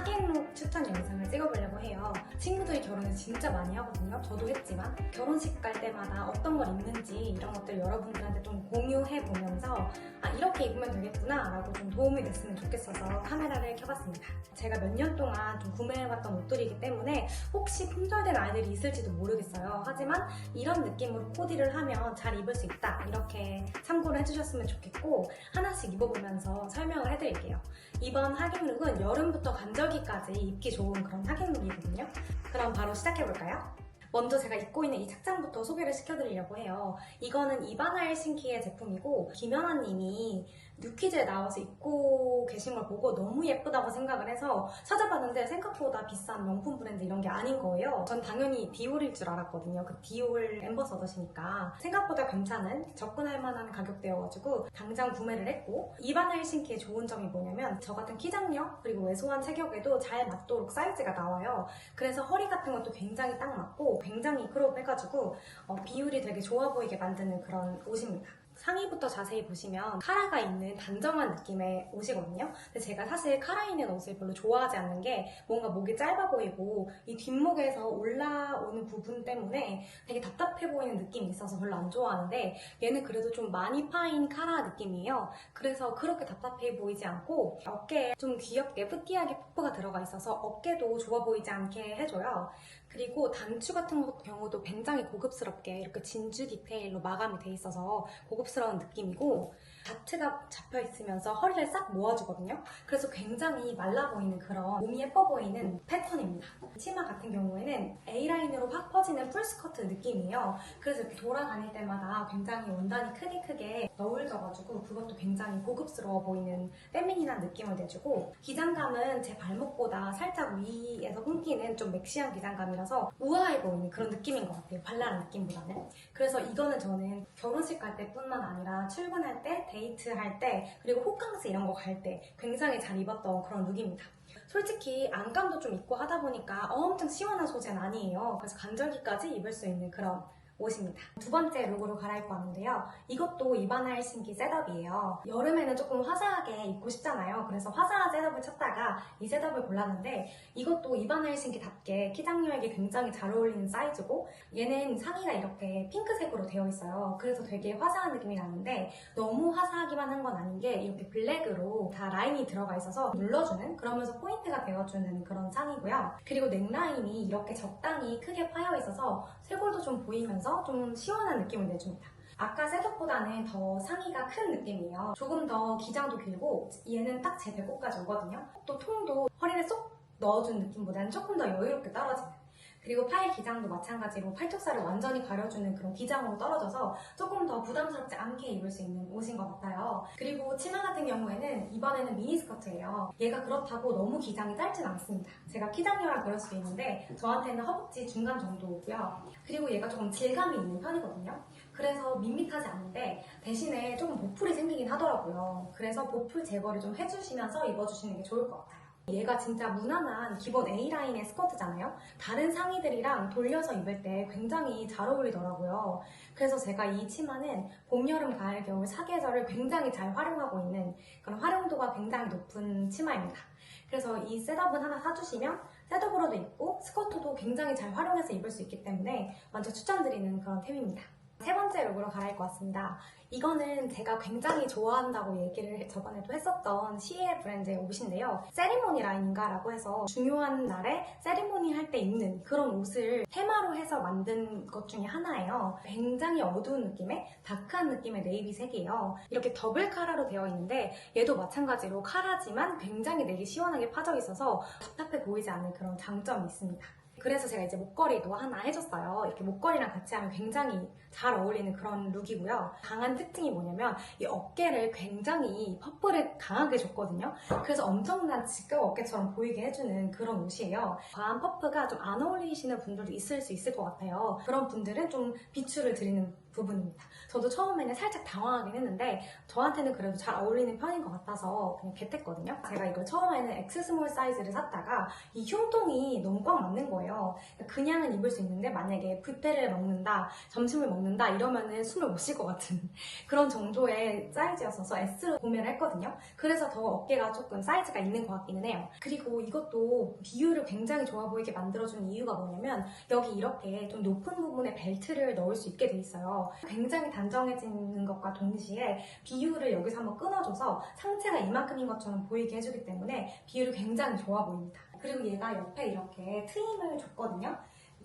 하객룩 추천 영상을 찍어보려고 해요. 친구들이 결혼을 진짜 많이 하거든요. 저도 했지만 결혼식 갈 때마다 어떤 걸 입는지 이런 것들 여러분들한테 좀 공유해 보면서 아 이렇게 입으면 되겠구나 라고 좀 도움이 됐으면 좋겠어서 카메라를 켜봤습니다. 제가 몇 년 동안 좀 구매해왔던 옷들이기 때문에 혹시 품절된 아이들이 있을지도 모르겠어요. 하지만 이런 느낌으로 코디를 하면 잘 입을 수 있다 이렇게 참고를 해주셨으면 좋겠고 하나씩 입어보면서 설명을 해드릴게요. 이번 하객룩은 여름부터 간절기까지 입기 좋은 그런 하객룩이거든요. 그럼 바로 시작해볼까요? 먼저 제가 입고 있는 이 착장부터 소개를 시켜드리려고 해요. 이거는 이바나 헬싱키의 제품이고 김연아님이 뉴키즈에 나와서 입고 계신 걸 보고 너무 예쁘다고 생각을 해서 찾아봤는데 생각보다 비싼 명품 브랜드 이런 게 아닌 거예요. 전 당연히 디올일 줄 알았거든요. 그 디올 엠버서더시니까 생각보다 괜찮은 접근할 만한 가격대여가지고 당장 구매를 했고 이바나 헬싱키의 좋은 점이 뭐냐면 저 같은 키장력 그리고 왜소한 체격에도 잘 맞도록 사이즈가 나와요. 그래서 허리 같은 것도 굉장히 딱 맞고 굉장히 크롭 해가지고 어, 비율이 되게 좋아 보이게 만드는 그런 옷입니다. 상의부터 자세히 보시면 카라가 있는 단정한 느낌의 옷이거든요. 근데 제가 사실 카라 있는 옷을 별로 좋아하지 않는 게 뭔가 목이 짧아 보이고 이 뒷목에서 올라오는 부분 때문에 되게 답답해 보이는 느낌이 있어서 별로 안 좋아하는데 얘는 그래도 좀 많이 파인 카라 느낌이에요. 그래서 그렇게 답답해 보이지 않고 어깨에 좀 귀엽게 뿌띠하게 퍼프가 들어가 있어서 어깨도 좋아 보이지 않게 해줘요. 그리고 단추 같은 것 경우도 굉장히 고급스럽게 이렇게 진주 디테일로 마감이 돼 있어서 고급스러운 느낌이고 다트가 잡혀 있으면서 허리를 싹 모아주거든요. 그래서 굉장히 말라 보이는 그런 몸이 예뻐 보이는 패턴입니다. 치마 같은 경우에는 A라인으로 확 퍼지는 풀스커트 느낌이에요. 그래서 이렇게 돌아다닐 때마다 굉장히 원단이 크게 크게 너울져가지고 그것도 굉장히 고급스러워 보이는 페미닌한 느낌을 내주고 기장감은 제 발목보다 살짝 위에서 끊기는 좀 맥시한 기장감이라서 우아해 보이는 그런 느낌인 것 같아요. 발랄한 느낌보다는. 그래서 이거는 저는 결혼식 갈 때뿐만 아니라 출근할 때, 데이트할 때, 그리고 호캉스 이런 거 갈 때 굉장히 잘 입었던 그런 룩입니다. 솔직히 안감도 좀 있고 하다 보니까 엄청 시원한 소재는 아니에요. 그래서 간절기까지 입을 수 있는 그런 옷입니다. 두 번째 룩으로 갈아입고 왔는데요. 이것도 이바나 헬싱키 셋업이에요. 여름에는 조금 화사하게 입고 싶잖아요. 그래서 화사한 셋업을 찾다가 이 셋업을 골랐는데 이것도 이바나 헬싱키답게 키장녀에게 굉장히 잘 어울리는 사이즈고 얘는 상의가 이렇게 핑크색으로 되어 있어요. 그래서 되게 화사한 느낌이 나는데 너무 화사하기만 한 건 아닌 게 이렇게 블랙으로 다 라인이 들어가 있어서 눌러주는 그러면서 포인트가 되어주는 그런 상이고요. 그리고 넥라인이 이렇게 적당히 크게 파여 있어서 쇄골도 좀 보이면서 좀 시원한 느낌을 내줍니다. 아까 셋업보다는 더 상의가 큰 느낌이에요. 조금 더 기장도 길고 얘는 딱 제 배꼽까지 오거든요. 또 통도 허리를 쏙 넣어준 느낌보다는 조금 더 여유롭게 떨어지는 그리고 팔 기장도 마찬가지로 팔뚝살을 완전히 가려주는 그런 기장으로 떨어져서 조금 더 부담스럽지 않게 입을 수 있는 옷인 것 같아요. 그리고 치마 같은 경우에는 이번에는 미니스커트예요. 얘가 그렇다고 너무 기장이 짧진 않습니다. 제가 키장녀라 그럴 수도 있는데 저한테는 허벅지 중간 정도고요. 그리고 얘가 조금 질감이 있는 편이거든요. 그래서 밋밋하지 않은데 대신에 조금 보풀이 생기긴 하더라고요. 그래서 보풀 제거를 좀 해주시면서 입어주시는 게 좋을 것 같아요. 얘가 진짜 무난한 기본 A라인의 스커트잖아요. 다른 상의들이랑 돌려서 입을 때 굉장히 잘 어울리더라고요. 그래서 제가 이 치마는 봄, 여름, 가을, 겨울 사계절을 굉장히 잘 활용하고 있는 그런 활용도가 굉장히 높은 치마입니다. 그래서 이 셋업은 하나 사주시면 셋업으로도 입고 스커트도 굉장히 잘 활용해서 입을 수 있기 때문에 완전 추천드리는 그런 템입니다. 세 번째 룩으로 갈아입고 왔습니다. 이거는 제가 굉장히 좋아한다고 얘기를 저번에도 했었던 시에 브랜드의 옷인데요. 세리머니 라인인가 라고 해서 중요한 날에 세리머니 할 때 입는 그런 옷을 테마로 해서 만든 것 중에 하나예요. 굉장히 어두운 느낌의 다크한 느낌의 네이비 색이에요. 이렇게 더블 카라로 되어 있는데 얘도 마찬가지로 카라지만 굉장히 내기 시원하게 파져 있어서 답답해 보이지 않는 그런 장점이 있습니다. 그래서 제가 이제 목걸이도 하나 해줬어요. 이렇게 목걸이랑 같이 하면 굉장히 잘 어울리는 그런 룩이고요. 강한 특징이 뭐냐면 이 어깨를 굉장히 퍼프를 강하게 줬거든요. 그래서 엄청난 직각 어깨처럼 보이게 해주는 그런 옷이에요. 과한 퍼프가 좀 안 어울리시는 분들도 있을 수 있을 것 같아요. 그런 분들은 좀 비추를 드리는 부분입니다. 저도 처음에는 살짝 당황하긴 했는데 저한테는 그래도 잘 어울리는 편인 것 같아서 그냥 겟했거든요. 제가 이걸 처음에는 X 스몰 사이즈를 샀다가 이 흉통이 너무 꽉 맞는 거예요. 그냥은 입을 수 있는데 만약에 뷔페를 먹는다, 점심을 먹는다 이러면은 숨을 못 쉴 것 같은 그런 정도의 사이즈였어서 S로 구매를 했거든요. 그래서 더 어깨가 조금 사이즈가 있는 것 같기는 해요. 그리고 이것도 비율을 굉장히 좋아 보이게 만들어주는 이유가 뭐냐면 여기 이렇게 좀 높은 부분에 벨트를 넣을 수 있게 돼 있어요. 굉장히 단정해지는 것과 동시에 비율을 여기서 한번 끊어줘서 상체가 이만큼인 것처럼 보이게 해주기 때문에 비율이 굉장히 좋아 보입니다. 그리고 얘가 옆에 이렇게 트임을 줬거든요.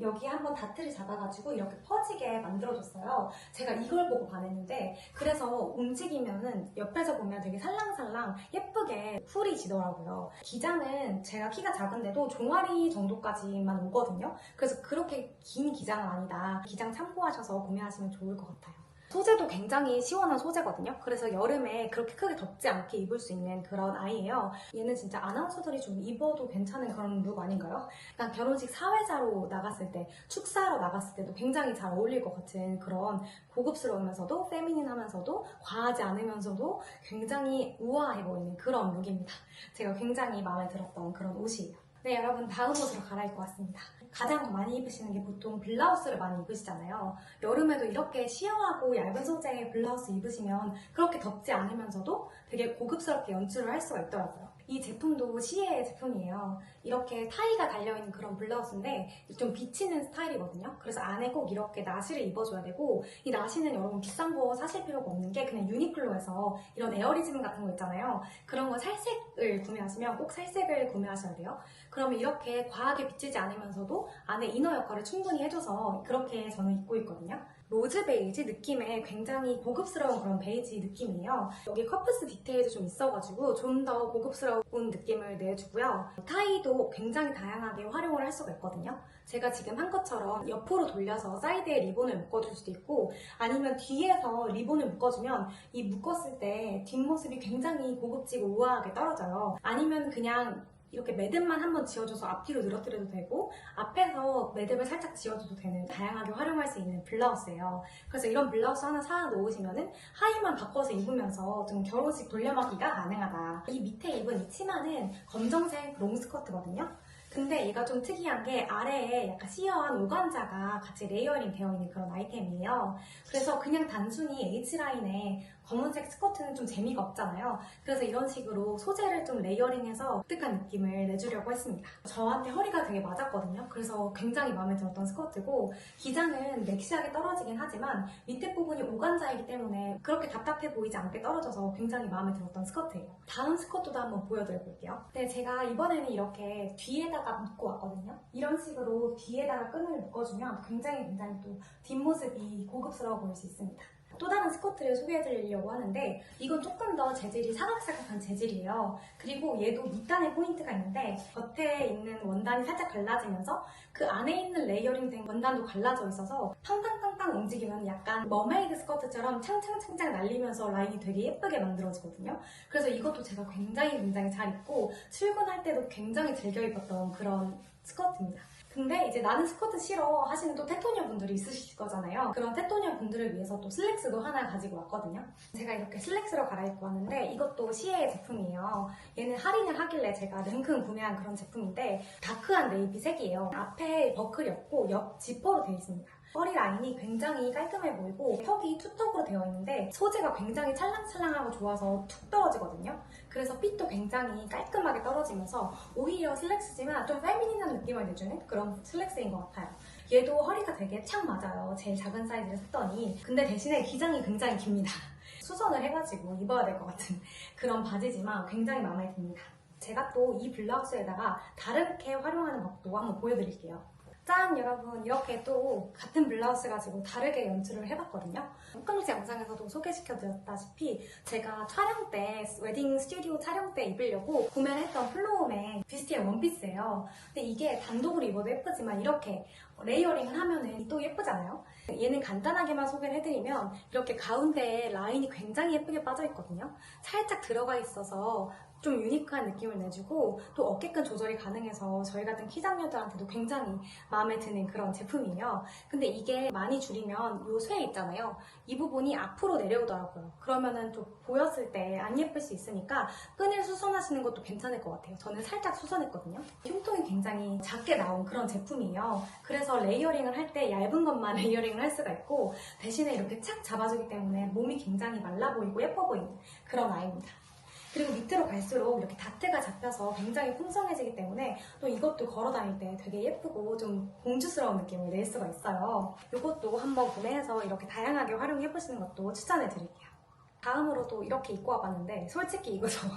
여기 한번 다트를 잡아가지고 이렇게 퍼지게 만들어줬어요. 제가 이걸 보고 반했는데 그래서 움직이면은 옆에서 보면 되게 살랑살랑 예쁘게 풀이 지더라고요. 기장은 제가 키가 작은데도 종아리 정도까지만 오거든요. 그래서 그렇게 긴 기장은 아니다. 기장 참고하셔서 구매하시면 좋을 것 같아요. 소재도 굉장히 시원한 소재거든요. 그래서 여름에 그렇게 크게 덥지 않게 입을 수 있는 그런 아이예요. 얘는 진짜 아나운서들이 좀 입어도 괜찮은 그런 룩 아닌가요? 그냥 결혼식 사회자로 나갔을 때, 축사로 나갔을 때도 굉장히 잘 어울릴 것 같은 그런 고급스러우면서도 페미닌하면서도 과하지 않으면서도 굉장히 우아해 보이는 그런 룩입니다. 제가 굉장히 마음에 들었던 그런 옷이에요. 네, 여러분 다음 옷으로 갈아입고 왔습니다. 가장 많이 입으시는 게 보통 블라우스를 많이 입으시잖아요. 여름에도 이렇게 시원하고 얇은 소재의 블라우스 입으시면 그렇게 덥지 않으면서도 되게 고급스럽게 연출을 할 수가 있더라고요. 이 제품도 시에의 제품이에요. 이렇게 타이가 달려있는 그런 블라우스인데 좀 비치는 스타일이거든요. 그래서 안에 꼭 이렇게 나시를 입어줘야 되고 이 나시는 여러분 비싼 거 사실 필요가 없는 게 그냥 유니클로에서 이런 에어리즘 같은 거 있잖아요. 그런 거 살색을 구매하시면 꼭 살색을 구매하셔야 돼요. 그러면 이렇게 과하게 비치지 않으면서도 안에 이너 역할을 충분히 해줘서 그렇게 저는 입고 있거든요. 로즈 베이지 느낌의 굉장히 고급스러운 그런 베이지 느낌이에요. 여기 커프스 디테일도 좀 있어가지고 좀 더 고급스러운 느낌을 내주고요. 타이도 굉장히 다양하게 활용을 할 수가 있거든요. 제가 지금 한 것처럼 옆으로 돌려서 사이드에 리본을 묶어줄 수도 있고 아니면 뒤에서 리본을 묶어주면 이 묶었을 때 뒷모습이 굉장히 고급지고 우아하게 떨어져요. 아니면 그냥 이렇게 매듭만 한번 지어줘서 앞뒤로 늘어뜨려도 되고 앞에서 매듭을 살짝 지어줘도 되는 다양하게 활용할 수 있는 블라우스예요. 그래서 이런 블라우스 하나 사 놓으시면은 하의만 바꿔서 입으면서 좀 결혼식 돌려막기가 가능하다. 이 밑에 입은 이 치마는 검정색 롱스커트거든요. 근데 얘가 좀 특이한 게 아래에 약간 시어한 오간자가 같이 레이어링 되어 있는 그런 아이템이에요. 그래서 그냥 단순히 H라인에 검은색 스커트는 좀 재미가 없잖아요. 그래서 이런 식으로 소재를 좀 레이어링해서 독특한 느낌을 내주려고 했습니다. 저한테 허리가 되게 맞았거든요. 그래서 굉장히 마음에 들었던 스커트고 기장은 넥시하게 떨어지긴 하지만 밑에 부분이 오간자이기 때문에 그렇게 답답해 보이지 않게 떨어져서 굉장히 마음에 들었던 스커트예요. 다음 스커트도 한번 보여드려 볼게요. 네, 제가 이번에는 이렇게 뒤에다가 묶고 왔거든요. 이런 식으로 뒤에다가 끈을 묶어주면 굉장히 굉장히 또 뒷모습이 고급스러워 보일 수 있습니다. 또 다른 스커트를 소개해드리려고 하는데 이건 조금 더 재질이 사각사각한 재질이에요. 그리고 얘도 밑단에 포인트가 있는데 겉에 있는 원단이 살짝 갈라지면서 그 안에 있는 레이어링 된 원단도 갈라져 있어서 탕탕탕탕 움직이면 약간 머메이드 스커트처럼 창창창창 날리면서 라인이 되게 예쁘게 만들어지거든요. 그래서 이것도 제가 굉장히 굉장히 잘 입고 출근할 때도 굉장히 즐겨 입었던 그런 스커트입니다. 근데 이제 나는 스커트 싫어 하시는 또 테토니어 분들이 있으실 거잖아요. 그런 테토니어 분들을 위해서 또 슬랙스도 하나 가지고 왔거든요. 제가 이렇게 슬랙스로 갈아입고 왔는데 이것도 시에의 제품이에요. 얘는 할인을 하길래 제가 냉큼 구매한 그런 제품인데 다크한 네이비 색이에요. 앞에 버클이 없고 옆 지퍼로 되어 있습니다. 허리 라인이 굉장히 깔끔해 보이고 턱이 투턱으로 되어 있는데 소재가 굉장히 찰랑찰랑하고 좋아서 툭 떨어지거든요. 그래서 핏도 굉장히 깔끔하게 떨어지면서 오히려 슬랙스지만 좀 페미닌한 느낌을 내주는 그런 슬랙스인 것 같아요. 얘도 허리가 되게 착 맞아요. 제일 작은 사이즈를 샀더니 근데 대신에 기장이 굉장히 깁니다. 수선을 해가지고 입어야 될 것 같은 그런 바지지만 굉장히 마음에 듭니다. 제가 또 이 블라우스에다가 다르게 활용하는 법도 한번 보여드릴게요. 짠 여러분 이렇게 또 같은 블라우스 가지고 다르게 연출을 해봤거든요. 옷강지 영상에서도 소개시켜드렸다시피 제가 촬영 때 웨딩 스튜디오 촬영 때 입으려고 구매를 했던 플로움의 비스티의 원피스예요. 근데 이게 단독으로 입어도 예쁘지만 이렇게 레이어링을 하면은 또 예쁘잖아요 얘는 간단하게만 소개를 해드리면 이렇게 가운데에 라인이 굉장히 예쁘게 빠져 있거든요 살짝 들어가 있어서 좀 유니크한 느낌을 내주고 또 어깨끈 조절이 가능해서 저희 같은 키장녀들한테도 굉장히 마음에 드는 그런 제품이에요. 근데 이게 많이 줄이면 요 쇠 있잖아요. 이 부분이 앞으로 내려오더라고요. 그러면은 좀 보였을 때 안 예쁠 수 있으니까 끈을 수선하시는 것도 괜찮을 것 같아요. 저는 살짝 수선했거든요. 흉통이 굉장히 작게 나온 그런 제품이에요. 그래서 레이어링을 할 때 얇은 것만 레이어링을 할 수가 있고 대신에 이렇게 착 잡아주기 때문에 몸이 굉장히 말라 보이고 예뻐 보이는 그런 아이입니다. 그리고 밑으로 갈수록 이렇게 다트가 잡혀서 굉장히 풍성해지기 때문에 또 이것도 걸어 다닐 때 되게 예쁘고 좀 공주스러운 느낌을 낼 수가 있어요. 이것도 한번 구매해서 이렇게 다양하게 활용해 보시는 것도 추천해 드릴게요. 다음으로 또 이렇게 입고 와봤는데 솔직히 이거 저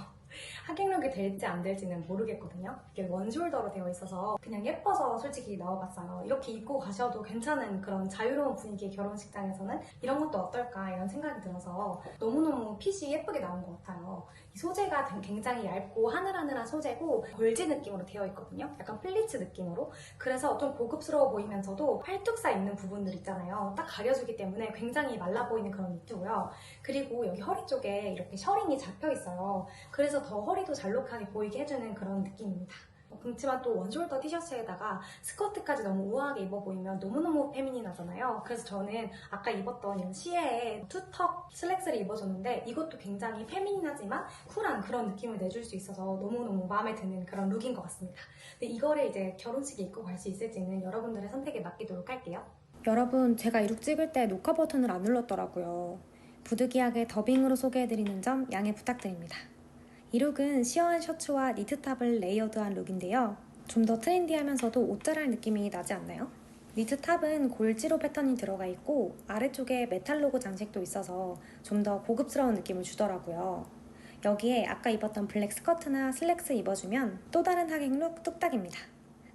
하객룩이 될지 안 될지는 모르겠거든요. 이게 원숄더로 되어 있어서 그냥 예뻐서 솔직히 넣어봤어요. 이렇게 입고 가셔도 괜찮은 그런 자유로운 분위기의 결혼식장에서는 이런 것도 어떨까 이런 생각이 들어서 너무너무 핏이 예쁘게 나온 것 같아요. 이 소재가 굉장히 얇고 하늘하늘한 소재고 골지 느낌으로 되어 있거든요. 약간 플리츠 느낌으로. 그래서 좀 고급스러워 보이면서도 팔뚝살 있는 부분들 있잖아요. 딱 가려주기 때문에 굉장히 말라 보이는 그런 니트고요. 그리고 여기 허리 쪽에 이렇게 셔링이 잡혀 있어요. 그래서 더 허리도 잘록하게 보이게 해주는 그런 느낌입니다. 그렇지만 또 원숄더 티셔츠에다가 스커트까지 너무 우아하게 입어 보이면 너무너무 페미닌하잖아요. 그래서 저는 아까 입었던 이런 시에의 투턱 슬랙스를 입어줬는데 이것도 굉장히 페미닌하지만 쿨한 그런 느낌을 내줄 수 있어서 너무너무 마음에 드는 그런 룩인 것 같습니다. 근데 이거를 이제 결혼식에 입고 갈 수 있을지는 여러분들의 선택에 맡기도록 할게요. 여러분, 제가 이 룩 찍을 때 녹화 버튼을 안 눌렀더라고요. 부득이하게 더빙으로 소개해드리는 점 양해 부탁드립니다. 이 룩은 시어한 셔츠와 니트탑을 레이어드한 룩인데요. 좀 더 트렌디하면서도 옷자랄 느낌이 나지 않나요? 니트탑은 골지로 패턴이 들어가 있고 아래쪽에 메탈 로고 장식도 있어서 좀 더 고급스러운 느낌을 주더라고요. 여기에 아까 입었던 블랙 스커트나 슬랙스 입어주면 또 다른 하객 룩 뚝딱입니다.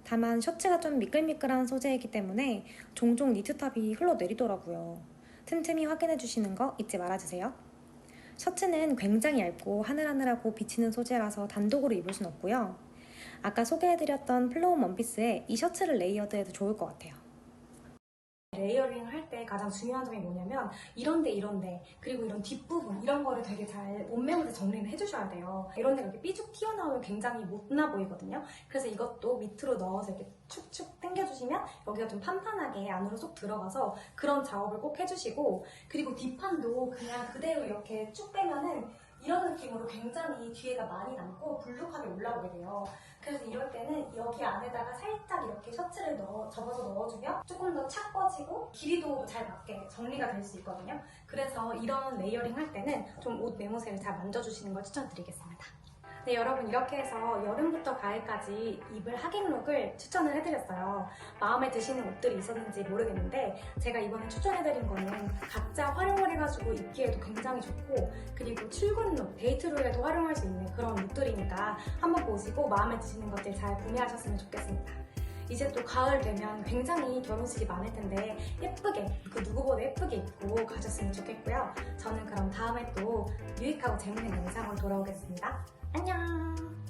다만 셔츠가 좀 미끌미끌한 소재이기 때문에 종종 니트탑이 흘러내리더라고요. 틈틈이 확인해 주시는 거 잊지 말아주세요. 셔츠는 굉장히 얇고 하늘하늘하고 비치는 소재라서 단독으로 입을 순 없고요. 아까 소개해드렸던 플로우 원피스에 이 셔츠를 레이어드해도 좋을 것 같아요. 레이어링을 할때 가장 중요한 점이 뭐냐면 이런데 이런데 그리고 이런 뒷부분 이런 거를 되게 잘 옷매물에 정리를 해주셔야 돼요 이런 데가 이렇게 삐죽 튀어나오면 굉장히 못나 보이거든요 그래서 이것도 밑으로 넣어서 이렇게 축축 당겨주시면 여기가 좀 판판하게 안으로 쏙 들어가서 그런 작업을 꼭 해주시고 그리고 뒷판도 그냥 그대로 이렇게 쭉 빼면은 이런 느낌으로 굉장히 뒤에가 많이 남고 불룩하게 올라오게 돼요. 그래서 이럴 때는 여기 안에다가 살짝 이렇게 셔츠를 넣어, 접어서 넣어주면 조금 더 착 뻗지고 길이도 잘 맞게 정리가 될 수 있거든요. 그래서 이런 레이어링 할 때는 좀옷 매무새를 잘 만져주시는 걸 추천드리겠습니다. 네, 여러분 이렇게 해서 여름부터 가을까지 입을 하객룩을 추천을 해드렸어요. 마음에 드시는 옷들이 있었는지 모르겠는데 제가 이번에 추천해드린 거는 각자 활용을 해가지고 입기에도 굉장히 좋고 그리고 출근룩, 데이트룩에도 활용할 수 있는 그런 룩들이니까 한번 보시고 마음에 드시는 것들 잘 구매하셨으면 좋겠습니다. 이제 또 가을 되면 굉장히 결혼식이 많을 텐데 예쁘게 그 누구보다 예쁘게 입고 가셨으면 좋겠고요. 저는 그럼 다음에 또 유익하고 재밌는 영상으로 돌아오겠습니다. 안녕.